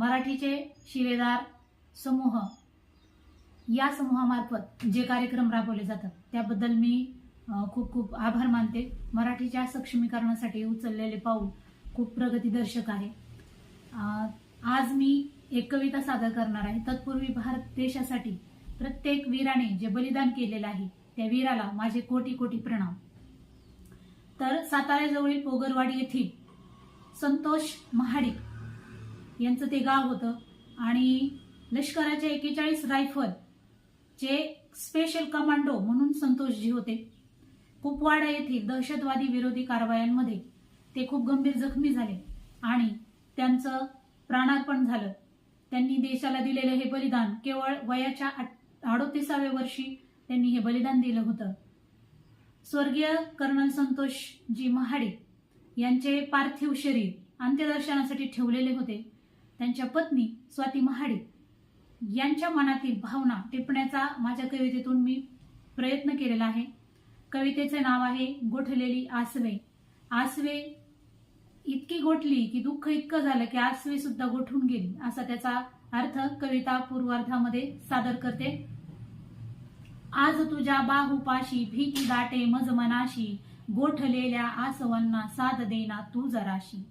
मराठीचे शिलेदार समूह. या समूहामार्फत जे कार्यक्रम राबवले जातात त्याबद्दल मी खूप खूप आभार मानते. मराठीच्या सक्षमीकरणासाठी उचललेले पाऊल खूप प्रगतीदर्शक आहे. आज मी एक कविता सादर करणार आहे. तत्पूर्वी भारत देशासाठी प्रत्येक वीराने जे बलिदान केलेलं आहे त्या वीराला माझे कोटी कोटी प्रणाम. तर साताऱ्याजवळील पोगरवाडी येथील संतोष महाडिक यांचं ते गाव होतं. आणि लष्कराचे एकेचाळीस रायफल चे स्पेशल कमांडो म्हणून संतोषजी होते. कुपवाडा येथील दहशतवादी विरोधी कारवायांमध्ये ते खूप गंभीर जखमी झाले आणि त्यांचं प्राणार्पण झालं. त्यांनी देशाला दिलेलं हे बलिदान केवळ वयाच्या अडोतीसाव्या वर्षी त्यांनी हे बलिदान दिलं होतं. स्वर्गीय कर्नल संतोषजी महाडिक यांचे पार्थिव शरीर अंत्यदर्शनासाठी ठेवलेले होते. त्यांच्या पत्नी स्वाती महाडिक यांच्या मनातील भावना टिपण्याचा माझ्या कवितेतून मी प्रयत्न केलेला आहे. कवितेचे नाव आहे गोठलेली आसवे. आसवे इतकी गोठली की दुःख इतकं झालं की आसवे सुद्धा गोठून गेली असा त्याचा अर्थ कविता पूर्वार्धामध्ये सादर करते. आज तुझ्या बाहुपाशी भीती दाटे मज मनाशी गोठलेल्या आसवांना साथ देना तू जराशी.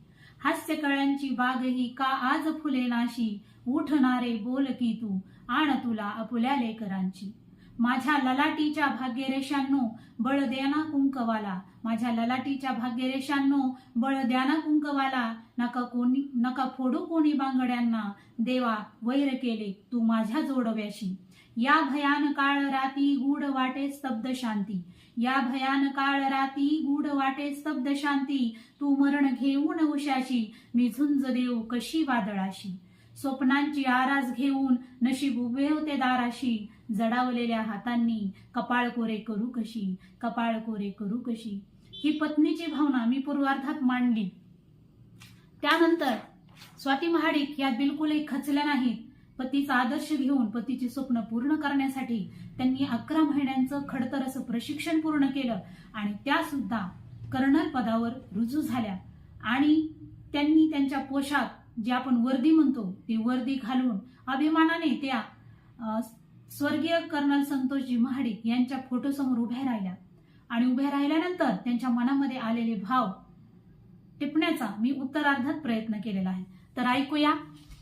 हास्य कळ्यांची बाग ही का आज फुले नाशी उठणारे बोल की तू? आण तुला आपुल्या लेकरांची. माझ्या ललाटीच्या भाग्यरेषांनो बळ द्याना कुंकवाला. माझ्या ललाटीच्या भाग्यरेषांनो बळ द्याना कुंकवाला. नका कोणी नका फोडू कोणी बांगड्यांना. देवा वैर केले तू माझ्या जोडव्याशी. या भयान काळ राती गूढ वाटे स्तब्ध शांती या भयान काळ राती गूढ वाटे स्तब्ध शांती तू मरण घेऊन उशाशी मी झुंज देऊ कशी वादळाशी? स्वप्नांची आरास घेऊन नशीब उभे होते दाराशी जडावलेल्या हातांनी कपाळ कोरे करू कशी कपाळ कोरे करू कशी? ही पत्नीची भावना मी पूर्वार्धात मांडली. त्यानंतर स्वाती महाडिक या बिलकुलही खचल्या नाहीत. पतीचा आदर्श घेऊन पतीची स्वप्न पूर्ण करण्यासाठी त्यांनी अकरा महिन्यांचं खडतर असं प्रशिक्षण पूर्ण केलं आणि त्या सुद्धा कर्नल पदावर रुजू झाल्या. आणि त्यांनी त्यांच्या पोशाख जे आपण वर्दी म्हणतो ती वर्दी घालून अभिमानाने त्या स्वर्गीय कर्नल संतोषजी महाडिक यांच्या फोटोसमोर उभ्या राहिल्या. आणि उभ्या राहिल्यानंतर त्यांच्या मनामध्ये आलेले भाव टिपण्याचा मी उत्तरार्धात प्रयत्न केलेला आहे. तर ऐकूया.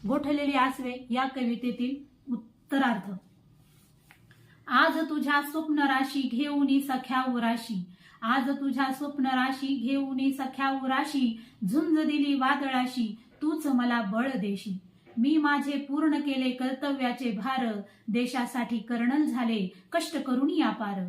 गोठलेली आसवे या कवितेतील उत्तरार्थ आज तुझ्या स्वप्न राशी घेऊन सख्या उराशी. आज तुझ्या स्वप्न राशी घेऊन सख्या उराशी. झुंज दिली वादळाशी तूच मला बळ देशी. मी माझे पूर्ण केले कर्तव्याचे भार देशासाठी कर्णल झाले कष्ट करून या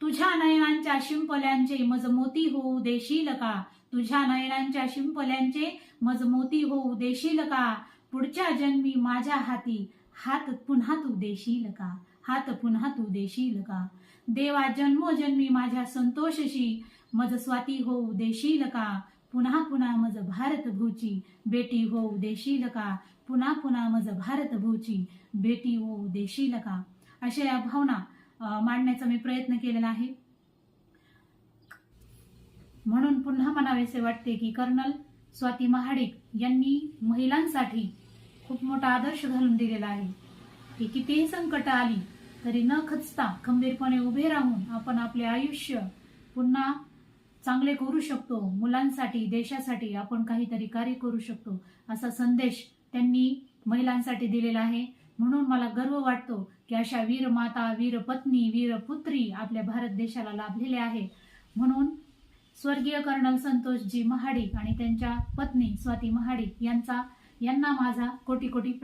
तुझ्या नयनांच्या शिंपल्यांचे मजमोती होऊ देशील का? तुझ्या नयनांच्या शिंपल्यांचे मजमोती होऊ देशील का? पुढच्या जन्मी माझ्या हाती हात पुन्हा तू देशील का? हात पुन्हा तू देशील का? देवा जन्मोजन्मी माझ्या संतोषशी मज स्वाती होऊ देशील का? पुन्हा पुन्हा मज भारत भूची बेटी होऊ देशील का? पुन्हा पुन्हा मज भारत भूची बेटी होऊ देशील का? अशा या भावना मांडण्याचा मी प्रयत्न केलेला आहे. म्हणून पुन्हा म्हणावेसे वाटते की कर्नल स्वाती महाडिक यांनी महिलांसाठी खूप मोठा आदर्श घालून दिलेला आहे. की कितीही संकट आली तरी न खचता खंबीरपणे उभे राहून आपण आपले आयुष्य पुन्हा चांगले करू शकतो. मुलांसाठी देशासाठी आपण काहीतरी कार्य करू शकतो असा संदेश त्यांनी महिलांसाठी दिलेला आहे. म्हणून मला गर्व वाटतो की अशा वीर माता वीर पत्नी वीर पुत्री आपल्या भारत देशाला लाभलेल्या आहे. म्हणून स्वर्गीय कर्नल संतोषजी महाडिक आणि त्यांच्या पत्नी स्वाती महाडिक यांचा यांना माझा कोटी कोटी प्र-